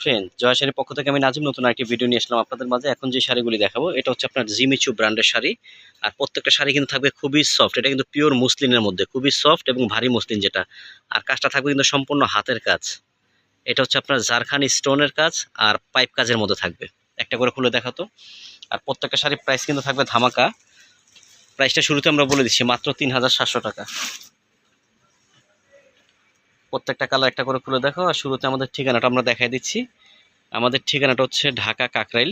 Friend Jaya শাড়ির পক্ষ থেকে আমি নাজিম, নতুন একটি ভিডিও নিয়ে আসলাম আপনাদের মাঝে। এখন যে শাড়িগুলি দেখাবো, এটা হচ্ছে আপনার জিমিচু ব্র্যান্ডের শাড়ি। আর প্রত্যেকটা শাড়ি কিন্তু থাকবে খুবই সফট এটা কিন্তু পিওর মুসলিনের মধ্যে, খুবই সফট এবং ভারী মুসলিন যেটা। আর কাজটা থাকবে কিন্তু সম্পূর্ণ হাতের কাজ। এটা হচ্ছে আপনার জারখানি স্টোনের কাজ আর পাইপ কাজের মধ্যে থাকবে। একটা করে খুলে দেখাতো আর প্রত্যেকটা শাড়ির প্রাইস কিন্তু থাকবে ধামাকা। প্রাইসটা শুরুতে আমরা বলে দিচ্ছি মাত্র তিন হাজার সাতশো টাকা। প্রত্যেকটা কালার একটা করে খুলে দেখো, আর শুরুতে আমাদের ঠিকানাটা আমরা দেখাই দিচ্ছি। আমাদের ঠিকানাটা হচ্ছে Dhaka Kakrail,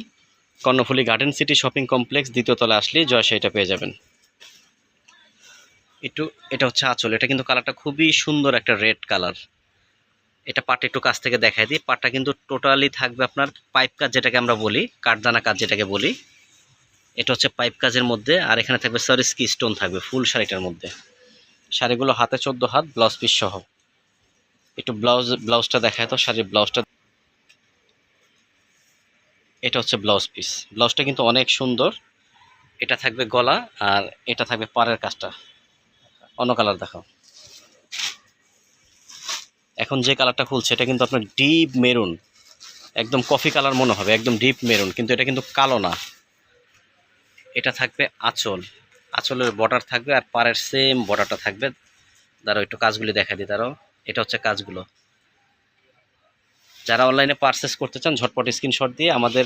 Karnaphuli garden city shopping complex, দ্বিতীয় তলা আসলে জয় এটা পেয়ে যাবেন। একটু, এটা হচ্ছে আঁচল, এটা কিন্তু কালারটা খুবই সুন্দর একটা রেড কালার। এটা পাটটা একটু কাছ থেকে দেখাই দিই পাটটা কিন্তু টোটালি থাকবে আপনার পাইপ কাজ যেটাকে আমরা বলি, কাঠদানা কাজ যেটাকে বলি। এটা হচ্ছে পাইপ কাজের মধ্যে, আর এখানে থাকবে সরিস্কি স্টোন থাকবে, ফুল শাড়িটার মধ্যে। শাড়িগুলো হাতে চোদ্দ হাত, ব্লাউজ পিস সহ। একটু ব্লাউজ ব্লাউজটা দেখায় তো, শাড়ির ব্লাউজটা এটা হচ্ছে ব্লাউজ পিস ব্লাউজটা কিন্তু অনেক সুন্দর। এটা থাকবে গলা আর এটা থাকবে পাড়ের কাজটা। অন্য কালার দেখাও। এখন যে কালারটা খুলছে, এটা কিন্তু আপনার ডিপ মেরুন একদম কফি কালার মনে হবে, একদম ডিপ মেরুন কিন্তু এটা কিন্তু কালো না। এটা থাকবে আঁচল। আঁচলের বর্ডার থাকবে আর পাড়ের সেম বর্ডারটা থাকবে। দাঁড়াও, একটু কাজগুলি দেখা দিই, দাঁড়াও। এটা হচ্ছে কাজগুলো। যারা অনলাইনে পারচেস করতে চান, ঝটপট স্ক্রিনশট দিয়ে আমাদের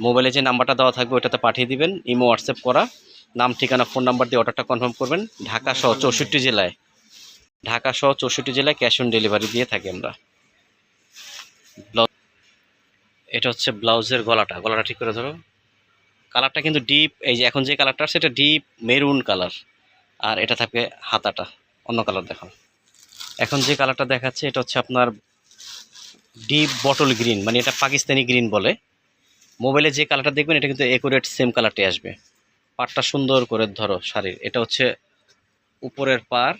মোবাইলে যে নাম্বারটা দেওয়া থাকবে ওটাতে পাঠিয়ে দিবেন। ইমো, হোয়াটসঅ্যাপ করা। নাম, ঠিকানা ফোন নাম্বার দিয়ে অর্ডারটা কনফার্ম করবেন। ঢাকা সহ চৌষট্টি জেলায়। ঢাকা সহ চৌষট্টি জেলায় ক্যাশ অন ডেলিভারি দিয়ে থাকি আমরা। ব্লাউজ এটা হচ্ছে ব্লাউজের গলাটা। গলাটা ঠিক করে ধরো। কালারটা কিন্তু ডিপ এই যে এখন যে কালারটা, সেটা ডিপ মেরুন কালার আর এটা থাকবে হাতাটা। অন্য কালার দেখো এখন যে কালারটা দেখাচ্ছে, এটা হচ্ছে আপনার ডিপ বটল গ্রিন মানে এটা পাকিস্তানি গ্রিন বলে। মোবাইলে যে কালারটা দেখবেন, এটা কিন্তু একুরেট সেম কালারটি আসবে। পাড়টা সুন্দর করে ধরো শাড়ির। এটা হচ্ছে উপরের পার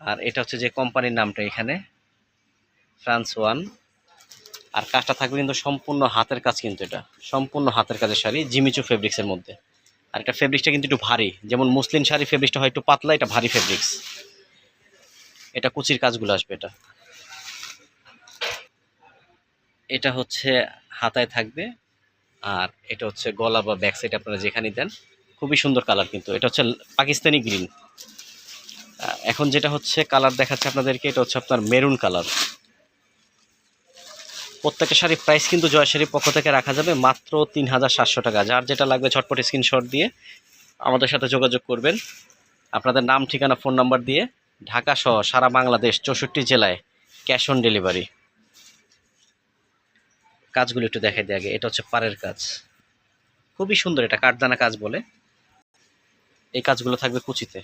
আর এটা হচ্ছে যে কোম্পানির নামটা এখানে ফ্রান্স ওয়ান আর কাজটা থাকবে কিন্তু সম্পূর্ণ হাতের কাজ কিন্তু এটা। সম্পূর্ণ হাতের কাজের শাড়ি, জিমিচু ফেব্রিক্সের মধ্যে। আর এটা ফেব্রিক্সটা কিন্তু একটু ভারী। যেমন মুসলিম শাড়ি ফেব্রিক্সটা হয় একটু পাতলা, এটা ভারী ফেব্রিক্স এটা কুচির কাজগুলো আসবে এটা। এটা হচ্ছে হাতায় থাকবে আর এটা হচ্ছে গলা বা ব্যাক সাইড আপনারা যেখানে দেন, খুবই সুন্দর কালার কিন্তু। এটা হচ্ছে পাকিস্তানি গ্রিন এখন যেটা হচ্ছে কালার দেখাচ্ছে আপনাদেরকে, এটা হচ্ছে আপনার মেরুন কালার প্রত্যেকটা শাড়ির প্রাইস কিন্তু জয় শাড়ির পক্ষ থেকে রাখা যাবে মাত্র তিন হাজার সাতশো টাকা। যার যেটা লাগবে ঝটপট স্ক্রিনশট দিয়ে আমাদের সাথে যোগাযোগ করবেন। আপনাদের নাম, ঠিকানা ফোন নাম্বার দিয়ে ঢাকা সহ সারা বাংলাদেশ চৌষট্টি জেলায় ক্যাশ অন ডেলিভারি। কাজগুলো একটু দেখাই দিয়ে আগে, এটা হচ্ছে পাড়ের কাজ। খুবই সুন্দর, এটা কাঠদানা কাজ বলে। এই কাজগুলো থাকবে কুচিতে।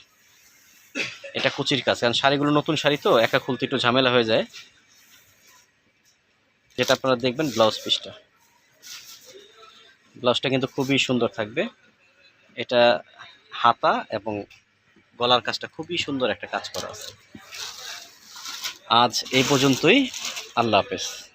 এটা কুচির কাজ, কারণ শাড়িগুলো নতুন শাড়ি তো, একা খুলতে একটু ঝামেলা হয়ে যায়। যেটা আপনারা দেখবেন ব্লাউজ পিসটা। ব্লাউজটা কিন্তু খুবই সুন্দর থাকবে। এটা হাতা এবং গলার কাজটা খুবই সুন্দর একটা কাজ করা আছে। আজ এই পর্যন্তই। আল্লাহ হাফেজ।